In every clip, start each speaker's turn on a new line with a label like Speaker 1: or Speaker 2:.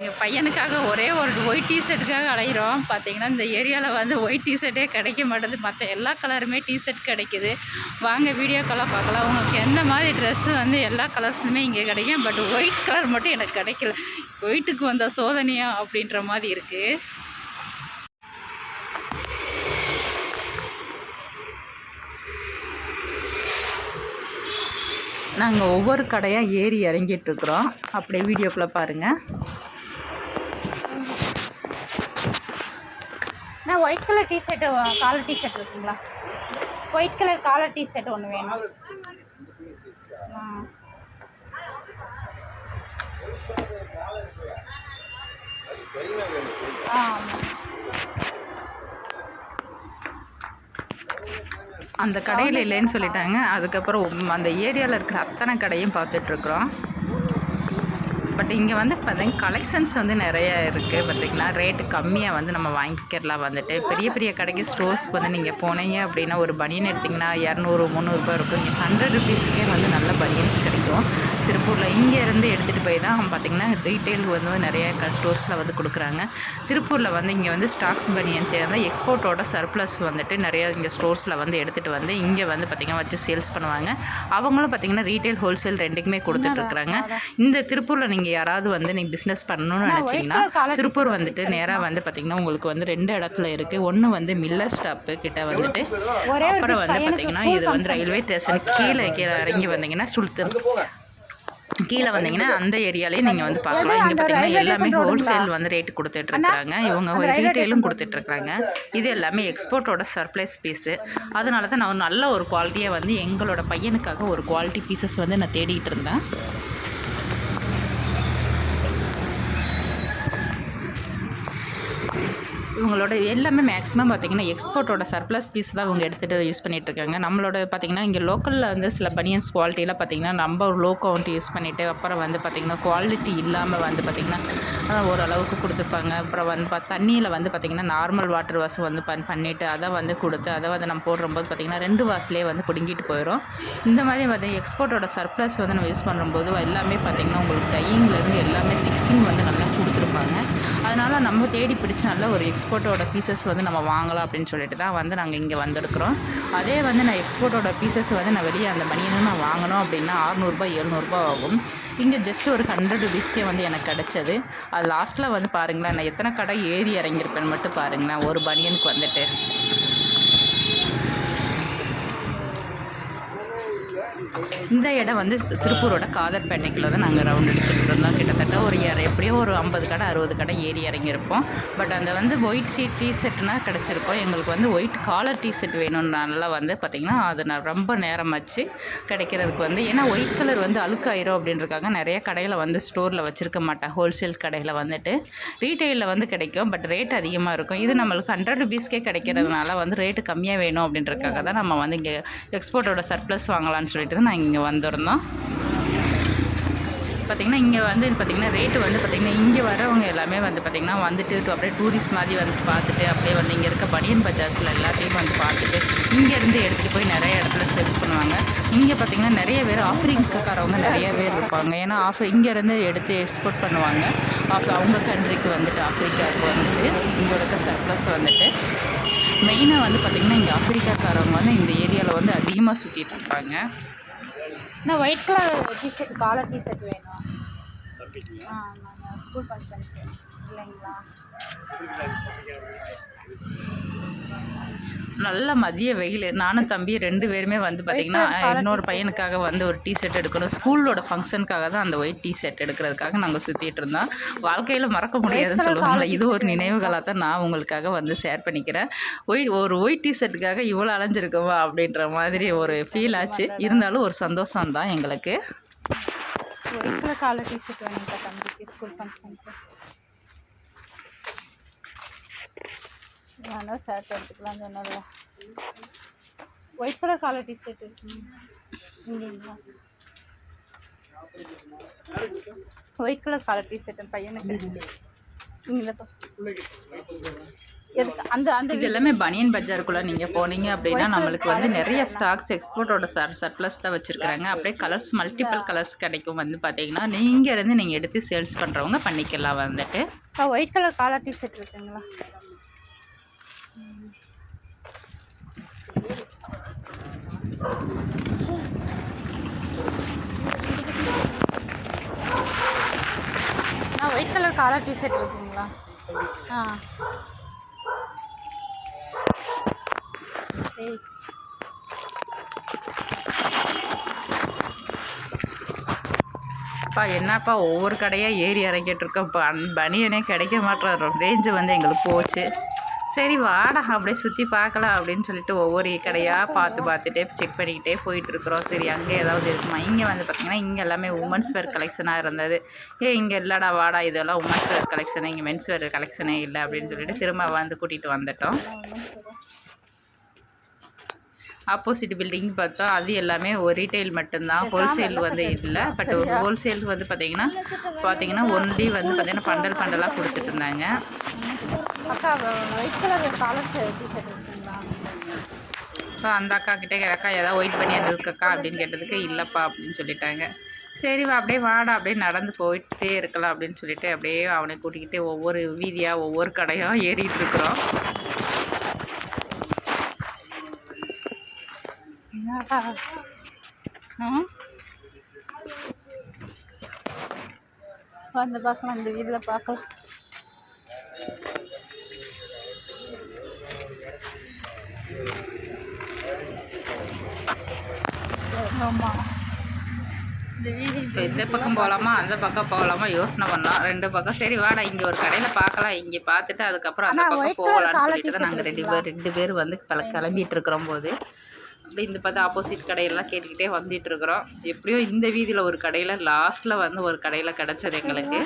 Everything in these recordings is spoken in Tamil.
Speaker 1: எங்கள் பையனுக்காக ஒரே ஒரு ஒயிட் டிஷர்ட்டுக்காக அலைகிறோம் பார்த்தீங்கன்னா இந்த ஏரியாவில் வந்து ஒயிட் டிஷர்ட்டே கிடைக்க மாட்டேது. மற்ற எல்லா கலருமே டிஷர்ட் கிடைக்குது. வாங்க வீடியோக்கெல்லாம் பார்க்கலாம். உங்களுக்கு எந்த மாதிரி ட்ரெஸ்ஸு வந்து எல்லா கலர்ஸுமே இங்கே கிடைக்கும். பட் ஒயிட் கலர் மட்டும் எனக்கு கிடைக்கல. ஒயிட்டுக்கு வந்த சோதனையா அப்படின்ற மாதிரி இருக்குது நாங்கள் ஒவ்வொரு கடையாக ஏறி இறங்கிட்டு இருக்கிறோம். அப்படியே வீடியோக்குள்ளே பாருங்கள் white colour T shirt collar T shirt இருக்குங்களா? White colour collar T shirt ஒன்று வேணும். ஆ. ஆ ஆமாம் அந்த கடையில் இல்லைன்னு சொல்லிட்டாங்க. அதுக்கப்புறம் அந்த ஏரியாவில் இருக்கிற அத்தனை கடையும் பார்த்துட்ருக்குறோம் பட் இங்கே வந்து பார்த்தீங்கன்னா கலெக்ஷன்ஸ் வந்து நிறைய இருக்குது பார்த்திங்கன்னா ரேட்டு கம்மியாக வந்து நம்ம வாங்கிக்கிறலாம் வந்துட்டு. பெரிய பெரிய கடைக்கு ஸ்டோர்ஸ் வந்து நீங்கள் போனீங்க அப்படின்னா ஒரு பனியன் எடுத்திங்கன்னா இரநூறு முந்நூறுபா இருக்கும். இங்கே ஹண்ட்ரட் ருபீஸ்க்கே வந்து நல்ல பனியன்ஸ் கிடைக்கும். திருப்பூரில் இங்கே இருந்து எடுத்துகிட்டு போய் தான் பார்த்திங்கன்னா ரீட்டைல் வந்து நிறைய ஸ்டோர்ஸில் வந்து கொடுக்குறாங்க. திருப்பூரில் வந்து இங்கே வந்து ஸ்டாக்ஸ் பனியன்ஸ் வந்து எக்ஸ்போர்ட்டோட சர்ப்ளஸ் வந்துட்டு நிறைய இங்கே ஸ்டோர்ஸில் வந்து எடுத்துகிட்டு வந்து இங்கே வந்து பார்த்திங்கன்னா வச்சு சேல்ஸ் பண்ணுவாங்க. அவங்களும் பார்த்திங்கன்னா ரீட்டைல் ஹோல்சேல் ரெண்டுக்குமே கொடுத்துட்ருக்குறாங்க இந்த திருப்பூரில் நீங்கள் யாராவது வந்து நீங்கள் பிஸ்னஸ் பண்ணணும்னு நினச்சிங்கன்னா திருப்பூர் வந்துட்டு நேராக வந்து பார்த்திங்கன்னா உங்களுக்கு வந்து ரெண்டு இடத்துல இருக்குது ஒன்று வந்து மில்லர் ஸ்டாப்பு கிட்ட வந்துட்டு அப்புறம் வந்து பார்த்திங்கன்னா இது வந்து ரயில்வே ஸ்டேஷன் கீழே கீழே இறங்கி வந்தீங்கன்னா சுல்தான் கீழே வந்தீங்கன்னா அந்த ஏரியாலேயே நீங்கள் வந்து பார்க்கலாம். இங்கே பார்த்தீங்கன்னா எல்லாமே ஹோல்சேல் வந்து ரேட்டு கொடுத்துட்ருக்குறாங்க இவங்க ரீட்டெயிலும் கொடுத்துட்ருக்குறாங்க இது எல்லாமே எக்ஸ்போர்ட்டோட சர்ப்ளைஸ் பீஸு அதனால தான் நான் நல்ல ஒரு குவாலிட்டியாக வந்து எங்களோட பையனுக்காக ஒரு குவாலிட்டி பீசஸ் வந்து நான் தேடிட்டு இருந்தேன். இவங்களோட எல்லாமே மேக்ஸிமம் பார்த்திங்கன்னா எக்ஸ்போர்ட்டோட சர்ப்ளஸ் பீஸ் தான் இவங்க எடுத்துகிட்டு யூஸ் பண்ணிகிட்ருக்காங்க இருக்காங்க. நம்மளோட பார்த்திங்கன்னா இங்கே லோக்கலில் வந்து சில பனியன்ஸ் குவாலிட்டியில் பார்த்திங்கன்னா நம்ம லோ கவுண்ட் யூஸ் பண்ணிவிட்டு அப்புறம் வந்து பார்த்திங்கன்னா குவாலிட்டி இல்லாமல் வந்து பார்த்திங்கன்னா ஓரளவுக்கு கொடுத்துருப்பாங்க அப்புறம் வந்து பா தண்ணியில் வந்து பார்த்திங்கன்னா நார்மல் வாட்டர் வாஷ் வந்து பண் பண்ணிவிட்டு அதை வந்து கொடுத்து அதை வந்து நம்ம போடும்போது பார்த்திங்கன்னா ரெண்டு வாஷ்லேயே வந்து பிடுங்கிட்டு போயிடும் இந்த மாதிரி வந்து எக்ஸ்போர்ட்டோட சர்ப்ளஸ் வந்து நம்ம யூஸ் பண்ணும்போது எல்லாமே பார்த்திங்கன்னா உங்களுக்கு டையிங்லேருந்து எல்லாமே ஃபிக்ஸிங் வந்து நல்லா கொடுத்துருவோம் கொடுத்துருப்பாங்க அதனால் நம்ம தேடி பிடிச்ச நல்ல ஒரு எக்ஸ்போர்ட்டோட பீசஸ் வந்து நம்ம வாங்கலாம் அப்படின்னு சொல்லிட்டு தான் வந்து நாங்கள் இங்கே வந்திருக்கிறோம். அதே வந்து நான் எக்ஸ்போர்ட்டோட பீசஸ் வந்து நான் வெளியே அந்த மணியனும் நான் வாங்கணும் அப்படின்னா அறநூறுபா எழுநூறுபா ஆகும். இங்கே ஜஸ்ட் ஒரு ஹண்ட்ரட் ருபீஸ்க்கே வந்து எனக்கு கிடச்சது. அது லாஸ்ட்டில் வந்து பாருங்களேன் நான் எத்தனை கடை ஏறி இறங்கியிருப்பேன்னு மட்டும் பாருங்களேன் ஒரு பனியனுக்கு வந்துட்டு. இந்த இடம் வந்து திருப்பூரோட காதற்பேட்டைக்குள்ள தான் நாங்கள் ரவுண்ட் அடிச்சுட்டு இருந்தோம். கிட்டத்தட்ட ஒரு ஏற எப்படியோ ஒரு ஐம்பது கடை அறுபது கடை ஏறி இறங்கியிருப்போம். பட் அந்த வந்து ஒயிட் சீட் டிஷர்ட்னா கிடச்சிருக்கோம். எங்களுக்கு வந்து ஒயிட் காலர் டிஷர்ட் வேணும்னால வந்து பார்த்திங்கன்னா அது நான் ரொம்ப நேரமாச்சு கிடைக்கிறதுக்கு வந்து. ஏன்னா ஒயிட் கலர் வந்து அழுக்காயிரும் அப்படின்றக்காக நிறைய கடையில் வந்து ஸ்டோரில் வச்சுருக்க மாட்டேன் ஹோல்சேல் கடையில் வந்துட்டு. ரீட்டெயிலில் வந்து கிடைக்கும் பட் ரேட் அதிகமாக இருக்கும். இது நம்மளுக்கு ஹண்ட்ரட் ருபீஸ்க்கே கிடைக்கிறதுனால வந்து ரேட்டு கம்மியாக வேணும் அப்படின்றக்காக தான் நம்ம வந்து இங்கே எக்ஸ்போர்ட்டோட சர்ப்ளஸ் வாங்கலாம்னு போயிட்டு தான் நான் இங்கே வந்திருந்தோம். பார்த்திங்கன்னா இங்கே வந்து பார்த்திங்கன்னா ரேட்டு வந்து பார்த்திங்கன்னா இங்கே வரவங்க எல்லாமே வந்து பார்த்திங்கன்னா வந்துட்டு அப்படியே டூரிஸ்ட் மாதிரி வந்து பார்த்துட்டு அப்படியே வந்து இங்கே இருக்க பனியன் பஜார்ஸில் எல்லாத்தையும் வந்து பார்த்துட்டு இங்கேருந்து எடுத்துகிட்டு போய் நிறைய இடத்துல சேல்ஸ் பண்ணுவாங்க. இங்கே பார்த்திங்கன்னா நிறைய பேர் ஆஃப்ரிக்காக்காரவங்க நிறைய பேர் இருப்பாங்க. ஏன்னா ஆஃப்ரி இங்கேருந்து எடுத்து எக்ஸ்போர்ட் பண்ணுவாங்க. ஆஃப் அவங்க கண்ட்ரிக்கு வந்துட்டு ஆஃப்ரிக்காவுக்கு வந்துட்டு இங்கே இருக்க சர்ப்ளஸ் வந்துட்டு. மெயினாக வந்து பார்த்திங்கன்னா இங்கே ஆஃப்ரிக்காக்காரவங்க வந்து இந்த ஏரியாவில் வந்து அதிகமாக சுற்றிட்டு இருப்பாங்க நான் white colour T shirt collar T shirt வேணும். ஆமாங்க ஸ்கூல் ஃபங்க்ஷனுக்கு இல்லைங்களா? நல்ல மதிய வெயில். நானும் தம்பி ரெண்டு பேருமே வந்து பார்த்திங்கன்னா இன்னொரு பையனுக்காக வந்து ஒரு டிஷர்ட் எடுக்கணும். ஸ்கூலோட ஃபங்க்ஷனுக்காக தான் அந்த ஒயிட் டிஷர்ட் எடுக்கிறதுக்காக நாங்கள் சுற்றிட்டு இருந்தோம். வாழ்க்கையில் மறக்க முடியாதுன்னு சொல்லுவாங்கல்ல இது ஒரு நினைவுகளாக தான் நான் உங்களுக்காக வந்து ஷேர் பண்ணிக்கிறேன். ஒயிட் ஒரு ஒயிட் டிஷர்ட்டுக்காக இவ்வளோ அலைஞ்சிருக்கோமா அப்படின்ற மாதிரி ஒரு ஃபீல் ஆச்சு. இருந்தாலும் ஒரு சந்தோஷம் தான் எங்களுக்கு.
Speaker 2: ஒயிட் கலர் காலர் டிஷர்ட் வேணும்ப்பா தம்பிக்கு ஸ்கூல் ஃபங்க்ஷனுக்கு வேணால் ஷர்ட் எடுத்துக்கலாம் சொன்னல ஒயிட் கலர் காலர் டிஷர்ட் இருக்குங்க இல்லைங்களா ஒயிட் கலர் காலர் டிஷர்ட் பையனுக்கு. இங்கேப்பா எதுக்கு? அந்த அந்த
Speaker 1: இது எல்லாமே பனியன் பஜாருக்குள்ளே நீங்கள் போனீங்க அப்படின்னா நம்மளுக்கு வந்து நிறைய ஸ்டாக்ஸ் எக்ஸ்போர்ட்டோட சர் சர்ப்ளஸ் தான் வச்சுருக்காங்க அப்படியே கலர்ஸ் மல்டிபிள் கலர்ஸ் கிடைக்கும் வந்து பார்த்தீங்கன்னா நீங்கள் இருந்து நீங்கள் எடுத்து சேல்ஸ் பண்ணுறவங்க பண்ணிக்கலாம் வந்துட்டு.
Speaker 2: ஒயிட் கலர் காலர் டிஷர்ட் இருக்குங்களா? நான் ஒயிட் கலர் காலர் டிஷர்ட் இருக்குங்களா ஆ. சரி.
Speaker 1: அப்பா என்னப்பா ஒவ்வொரு கடையாக ஏறி இறங்கிட்டு இருக்கோம். பன் பனியனே கிடைக்க மாட்டேற ரேஞ்சு வந்து எங்களுக்கு போச்சு. சரி வாடா அப்படியே சுற்றி பார்க்கலாம் அப்படின்னு சொல்லிட்டு ஒவ்வொரு கடையாக பார்த்து பார்த்துட்டே செக் பண்ணிக்கிட்டே போயிட்டு இருக்கிறோம் சரி அங்கே ஏதாவது இருக்குமா? இங்கே வந்து பார்த்திங்கன்னா இங்கே எல்லாமே உமன்ஸ் வேர் கலெக்ஷனாக இருந்தது. ஏ இங்கே இல்லைடா வாடா இதெல்லாம் உமன்ஸ் வேர் கலெக்ஷனு இங்கே மென்ஸ் வேர் கலெக்ஷனே இல்லை அப்படின்னு சொல்லிட்டு திரும்ப வந்து கூட்டிகிட்டு வந்துட்டோம். ஆப்போசிட் பில்டிங் பார்த்தா அது எல்லாமே ஒரு ரீட்டைல் மட்டும்தான். ஹோல்சேல் வந்து இல்லை. பட் ஹோல்சேல் வந்து பார்த்தீங்கன்னா பார்த்தீங்கன்னா ஒன்லி வந்து பார்த்தீங்கன்னா பண்டல் பண்டலாக கொடுத்துட்டு இருந்தாங்க.
Speaker 2: அக்கா ஒயிட் கலர் காலர் டிஷர்ட் இருக்குங்களா
Speaker 1: இப்போ அந்த அக்கா கிட்டே அக்கா ஏதாவது ஒயிட் பனியன் இருக்கக்கா அப்படின்னு கேட்டதுக்கு இல்லைப்பா அப்படின்னு சொல்லிட்டாங்க. சரி வா அப்படியே வாடா அப்படியே நடந்து போயிட்டே இருக்கலாம் அப்படின்னு சொல்லிட்டு அப்படியே அவனை கூட்டிக்கிட்டு ஒவ்வொரு வீதியாக ஒவ்வொரு கடையாக ஏறிட்டு இருக்கிறோம்.
Speaker 2: வந்து பார்க்கலாம் இந்த வீதியில் பார்க்கலாம். ஆமாம்
Speaker 1: இப்போ இந்த பக்கம் போகலாமா அந்த பக்கம் போகலாமா யோசனை பண்ணோம் ரெண்டு பக்கம். சரி வாடா இங்கே ஒரு கடையில் பார்க்கலாம் இங்கே பார்த்துட்டு அதுக்கப்புறம் அந்த பக்கம் போகலான்னு சொல்லிட்டு தான் நாங்கள் ரெண்டு பேர் ரெண்டு பேர் வந்து பல கிளம்பிட்டு இருக்கிறோம் போது அப்படி இந்த பார்த்து ஆப்போசிட் கடையெல்லாம் கேட்டுக்கிட்டே வந்துட்டு இருக்கிறோம். எப்படியோ இந்த வீதியில் ஒரு கடையில் லாஸ்ட்டில் வந்து ஒரு கடையில் கிடச்சது எங்களுக்கு.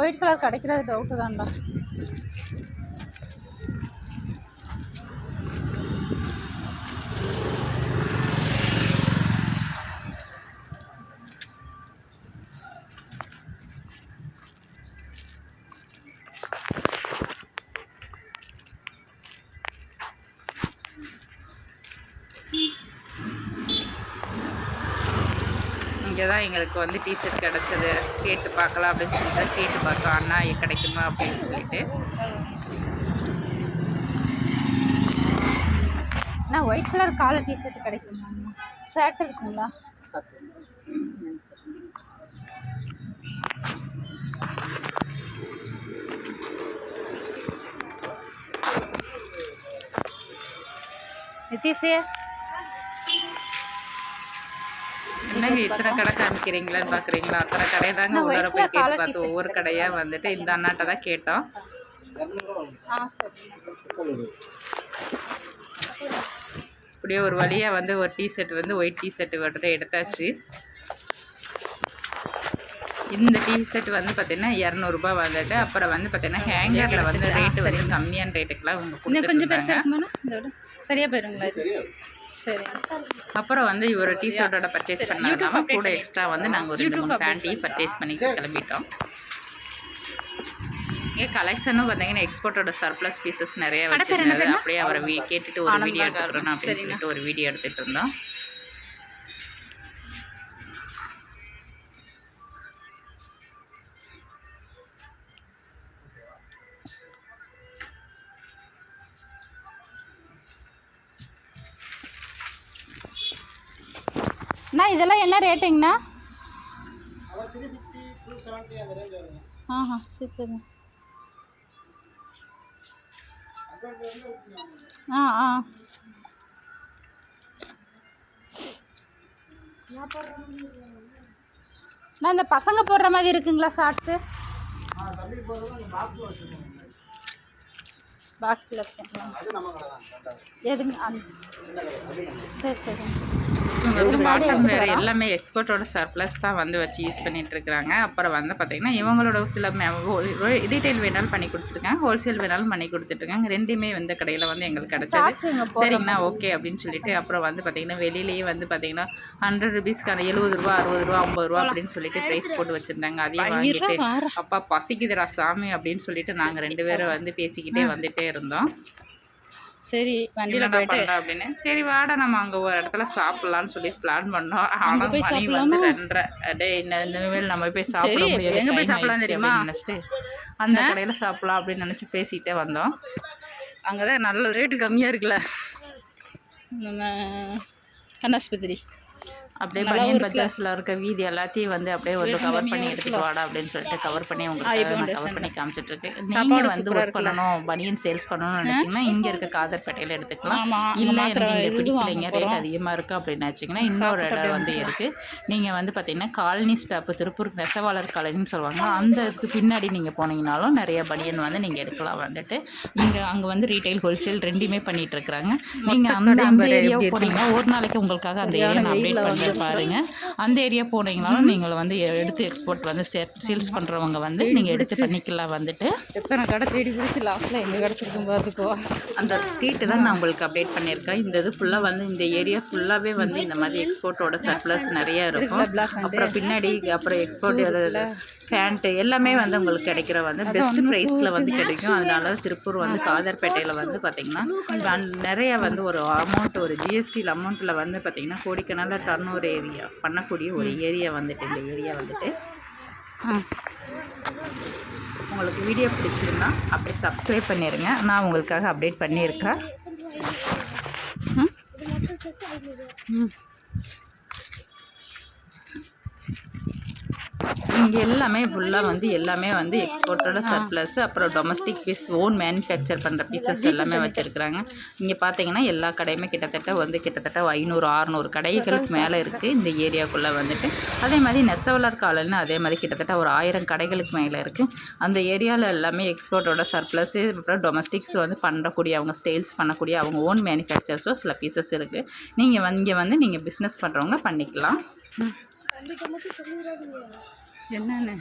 Speaker 2: ஒயிட் கலர் கிடைக்கிறது டவுட்டு தான்டா.
Speaker 1: இங்கே தான் எங்களுக்கு வந்து டிஷர்ட் கிடச்சது. கேட்டு பார்க்கலாம் அப்படின்னு சொல்லிட்டு கேட்டு பார்த்தோம். அண்ணா இது கிடைக்குமா அப்படின்னு சொல்லிட்டு.
Speaker 2: அண்ணா white colour collar T shirt கிடைக்குமா? ஷர்ட் இருக்குங்களா? நிதிஷே
Speaker 1: என்னங்க இத்தனை கடை காமிக்கிறீங்களான்னு பார்க்குறீங்களா அத்தனை கடை தாங்க உள்ளார போய் கேட்டு பார்த்தோம் ஒவ்வொரு கடையாக வந்துட்டு இந்த அண்ணாட்ட தான் கேட்டோம். இப்படியே ஒரு வழியாக வந்து ஒரு டிஷர்ட் வந்து ஒயிட் டிஷர்ட் வந்துட்டு எடுத்தாச்சு. இந்த டிஷர்ட் வந்து பார்த்தீங்கன்னா இரநூறுபா வந்துட்டு அப்புறம் வந்து பார்த்தீங்கன்னா ஹேங்கரில் வந்து ரேட்டு வந்து கம்மியான ரேட்டுக்கெல்லாம் இவங்க
Speaker 2: கொஞ்சம் சரியாக போயிருங்களா சரி.
Speaker 1: அப்புறம் வந்து இவர் டிஷர்ட்டோட பர்ச்சேஸ் பண்ணாதனால கூட எக்ஸ்ட்ரா வந்து நாங்கள் ஒரு ரெண்டு மூணு பேண்ட்டையும் பர்ச்சேஸ் பண்ணி கிளம்பிட்டோம். இங்கே கலெக்ஷனும் பார்த்தீங்கன்னா எக்ஸ்போர்ட்டோட சர்ப்ளஸ் பீசஸ் நிறைய வச்சிருந்தது அப்படியே அவரை வீ கேட்டுட்டு ஒரு வீடியோ எடுத்துக்கிறோம் அப்படின்னு சொல்லிட்டு ஒரு வீடியோ எடுத்துகிட்டு இருந்தோம்.
Speaker 2: அண்ணா இதெல்லாம் என்ன ரேட்டுங்கண்ணா? ஆஹா சரி சரி. ஆ ஆ. நான் இந்த பசங்க போடுற மாதிரி இருக்குங்களா ஷார்ட்ஸு பாக்ஸில் எதுங்க சரி சரி.
Speaker 1: இவங்க வந்து
Speaker 2: எடுத்துட்டு
Speaker 1: வேறு. எல்லாமே எக்ஸ்போர்ட்டோட சர்ப்ளஸ் தான் வந்து வச்சு யூஸ் பண்ணிட்டு இருக்காங்க. அப்புறம் வந்து பார்த்தீங்கன்னா இவங்களோட சில ரீட்டைல் வேணாலும் பண்ணி கொடுத்துருக்காங்க ஹோல்சேல் வேணாலும் பண்ணி கொடுத்துட்ருக்காங்க ரெண்டுமே வந்து கடையில் வந்து எங்களுக்கு கிடச்சது. சரிங்கண்ணா ஓகே அப்படின்னு சொல்லிட்டு அப்புறம் வந்து பார்த்தீங்கன்னா வெளியிலேயே வந்து பார்த்தீங்கன்னா ஹண்ட்ரட் ருபீஸ்க்கான எழுபது ரூபா அறுபது ரூபா ஐம்பது ரூபா அப்படின்னு சொல்லிட்டு ப்ரைஸ் போட்டு வச்சுருந்தாங்க. அதையும் வாங்கிட்டு அப்பா பசிக்குதுடா சாமி அப்படின்னு சொல்லிட்டு நாங்கள் ரெண்டு பேரும் வந்து பேசிக்கிட்டே வந்துட்டே இருந்தோம்.
Speaker 2: சரி வண்டியில் போயிட்டு
Speaker 1: அப்படின்னு. சரி வாடா நம்ம அங்க ஒரு இடத்துல சாப்பிடலாம்னு சொல்லி பிளான் பண்ணோம். ஆனா
Speaker 2: போய்
Speaker 1: மணி வந்து ரெண்டரை. இந்த வேலை நம்ம போய் சாப்பிட முடியாது.
Speaker 2: எங்க போய் சாப்பிடலாம் தெரியுமா?
Speaker 1: நினைச்சிட்டு அந்த கடையில சாப்பிடலாம் அப்படின்னு நினைச்சு பேசிட்டே வந்தோம்.
Speaker 2: அங்கே தான் நல்ல ரேட்டு கம்மியாக இருக்குல்ல. நம்ம கண்ணாஸ்பத்திரி
Speaker 1: அப்படியே பனியன் பஜார்ஸ்ல இருக்க வீதி எல்லாத்தையும் வந்து அப்படியே வந்து கவர் பண்ணி எடுத்துட்டு வாடா அப்படின்னு சொல்லிட்டு கவர் பண்ணி உங்களுக்கு நான் கவர் பண்ணி காமிச்சிட்டு இருக்கேன். நீங்க வந்து ஒர்க் பண்ணணும் பனியன் சேல்ஸ் பண்ணணும்னு நினைச்சீங்கன்னா இங்க இருக்க காதர்பேட்டையில எடுத்துக்கலாம். இல்ல எனக்கு இங்க பிடிக்கலைங்க ரேட் அதிகமா இருக்கு அப்படின்னு நினைச்சீங்கன்னா இன்னொரு இடம் வந்து இருக்கு. நீங்க வந்து பாத்தீங்கன்னா காலனி ஸ்டாப் திருப்பூர் நெசவாளர் காலனின்னு சொல்லுவாங்க. அந்த இதுக்கு பின்னாடி நீங்க போனீங்கனாலும் நிறைய பனியன் வந்து நீங்க எடுக்கலாம் வந்துட்டு. நீங்க அங்க வந்து ரீட்டைல் ஹோல்சேல் ரெண்டுமே பண்ணிட்டு இருக்காங்க நீங்க அந்த அந்த ஏரியா போனீங்கன்னா ஒரு நாளைக்கு உங்களுக்காக அந்த ஏரியா நான் அப்டேட் பண்றேன் பாருங்க. அந்த ஏரியா போனீங்கனாலும் நீங்கள் வந்து எடுத்து எக்ஸ்போர்ட் வந்து சேல்ஸ் பண்றவங்க வந்து நீங்க எடுத்து பண்ணிக்கலாம் வந்துட்டு.
Speaker 2: எத்தனை கடை தேடி பிடிச்சி லாஸ்ட்டில் எங்கே கிடச்சிருக்கும் பார்த்துக்கோ
Speaker 1: அந்த ஸ்ட்ரீட்டு தான் நான் உங்களுக்கு அப்டேட் பண்ணியிருக்கேன். இந்த இது ஃபுல்லாக வந்து இந்த ஏரியா ஃபுல்லாகவே வந்து இந்த மாதிரி எக்ஸ்போர்ட்டோட சர்ப்ளஸ் நிறைய இருக்கும். அப்புறம் பின்னாடி அப்புறம் எக்ஸ்போர்ட் ஃபேண்ட்டு எல்லாமே வந்து உங்களுக்கு கிடைக்கிற வந்து பெஸ்ட் ப்ரைஸில் வந்து கிடைக்கும். அதனால திருப்பூர் வந்து காதர்பேட்டையில் வந்து பார்த்திங்கன்னா நிறைய வந்து ஒரு அமௌண்ட் ஒரு ஜிஎஸ்டியில் அமௌண்ட்டில் வந்து பார்த்திங்கன்னா கோடிக்கணக்கில் டர்ன் ஒரு ஏரியா பண்ணக்கூடிய ஒரு ஏரியா வந்துட்டு இந்த ஏரியா வந்துட்டு. உங்களுக்கு வீடியோ பிடிச்சிருந்தா அப்படியே சப்ஸ்கிரைப் பண்ணிடுங்க நான் உங்களுக்காக அப்டேட் பண்ணியிருக்கேன்
Speaker 2: ம்.
Speaker 1: இங்கே எல்லாமே ஃபுல்லாக வந்து எல்லாமே வந்து எக்ஸ்போர்ட்டோட சர்ப்ளஸ் அப்புறம் டொமஸ்டிக் பீஸ் ஓன் மேனுஃபேக்சர் பண்ணுற பீசஸ் எல்லாமே வச்சுருக்குறாங்க. இங்கே பார்த்தீங்கன்னா எல்லா கடையுமே கிட்டத்தட்ட வந்து கிட்டத்தட்ட ஐநூறு அறநூறு கடைகளுக்கு மேலே இருக்குது இந்த ஏரியாக்குள்ளே வந்துட்டு. அதே மாதிரி நெசவலர் காலன்னு அதே மாதிரி கிட்டத்தட்ட ஒரு ஆயிரம் கடைகளுக்கு மேலே இருக்குது அந்த ஏரியாவில் எல்லாமே எக்ஸ்போர்ட்டோட சர்ப்ளஸ் அப்புறம் டொமஸ்டிக்ஸ் வந்து பண்ணக்கூடிய அவங்க சேல்ஸ் பண்ணக்கூடிய அவங்க ஓன் மேனுஃபேக்சர்ஸோ சில பீசஸ் இருக்குது நீங்கள் இங்கே வந்து நீங்கள் பிஸ்னஸ் பண்ணுறவங்க பண்ணிக்கலாம்.
Speaker 2: என்னென்ன?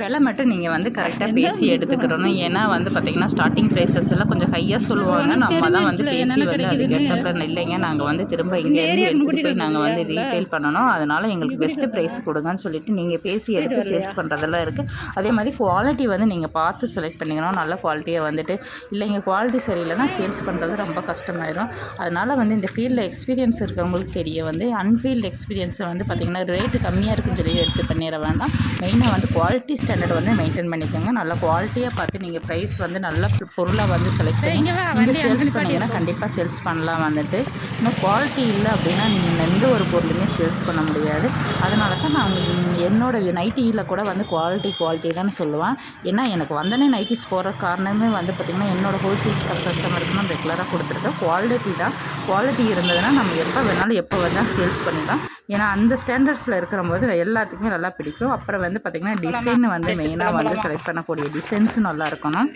Speaker 1: விலை மட்டும் நீங்கள் வந்து கரெக்டாக பேசி எடுத்துக்கிறணும். ஏன்னா வந்து பார்த்தீங்கன்னா ஸ்டார்டிங் ப்ரைஸஸ் எல்லாம் கொஞ்சம் ஹையாக சொல்லுவாங்க. நம்ம தான் வந்து பேசி வந்து அது கெட்டப்பறம் இல்லைங்க. நாங்கள் வந்து திரும்ப இங்கே இருந்து எடுத்துகிட்டு போய் நாங்கள் வந்து ரீட்டைல் பண்ணணும். அதனால் எங்களுக்கு பெஸ்ட்டு ப்ரைஸ் கொடுங்கன்னு சொல்லிட்டு நீங்கள் பேசி எடுத்து சேல்ஸ் பண்ணுறதெல்லாம் இருக்குது அதே மாதிரி குவாலிட்டி வந்து நீங்கள் பார்த்து செலக்ட் பண்ணிக்கணும். நல்ல குவாலிட்டியாக வந்துட்டு. இல்லைங்க குவாலிட்டி சரியில்லைன்னா சேல்ஸ் பண்ணுறது ரொம்ப கஷ்டமாயிடும் அதனால் வந்து இந்த ஃபீல்டில் எக்ஸ்பீரியன்ஸ் இருக்கவங்களுக்கு தெரிய வந்து அன்ஃபீல்டு எக்ஸ்பீரியன்ஸை வந்து பார்த்திங்கன்னா ரேட்டு கம்மியாக இருக்குன்னு சொல்லி எடுத்து பண்ணிட வேண்டாம். மெயினாக வந்து குவாலிட்டி ஸ்டாண்டர்ட் வந்து மெயின்டைன் பண்ணிக்கோங்க. நல்ல குவாலிட்டியாக பார்த்து நீங்கள் ப்ரைஸ் வந்து நல்ல பொருளாக வந்து செலக்ட் பண்ணி நீங்கள் சேல்ஸ் பண்ணிங்கன்னா கண்டிப்பாக சேல்ஸ் பண்ணலாம் வந்துட்டு. இன்னும் குவாலிட்டி இல்லை அப்படின்னா நீங்கள் எந்த ஒரு பொருளுமே சேல்ஸ் பண்ண முடியாது. அதனால தான் நான் உங்களுக்கு என்னோட நைட்டியில் கூட வந்து குவாலிட்டி குவாலிட்டி தான் சொல்லுவேன். ஏன்னா எனக்கு வந்தனே நைட்டிஸ் போகிற காரணமே வந்து பார்த்திங்கன்னா என்னோட ஹோல்சேல்ஸ் கஸ்டமருக்கு நான் ரெகுலராக கொடுத்துருக்கேன். குவாலிட்டி தான். குவாலிட்டி இருந்ததுன்னா நம்ம எப்போ வேணாலும் எப்போ வேணாலும் சேல்ஸ் பண்ணிடலாம் ஏன்னா அந்த ஸ்டாண்டர்ட்ஸில் இருக்கிற போது எல்லாத்துக்குமே நல்லா பிடிக்கும். அப்புறம் வந்து பார்த்திங்கன்னா டிசைன் வந்து மெயினாக வந்து செலக்ட் பண்ணக்கூடிய டிசைன்ஸும் நல்லா இருக்கணும்.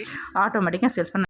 Speaker 1: ஆட்டோமேட்டிக்காக சேல்ஸ் பண்ண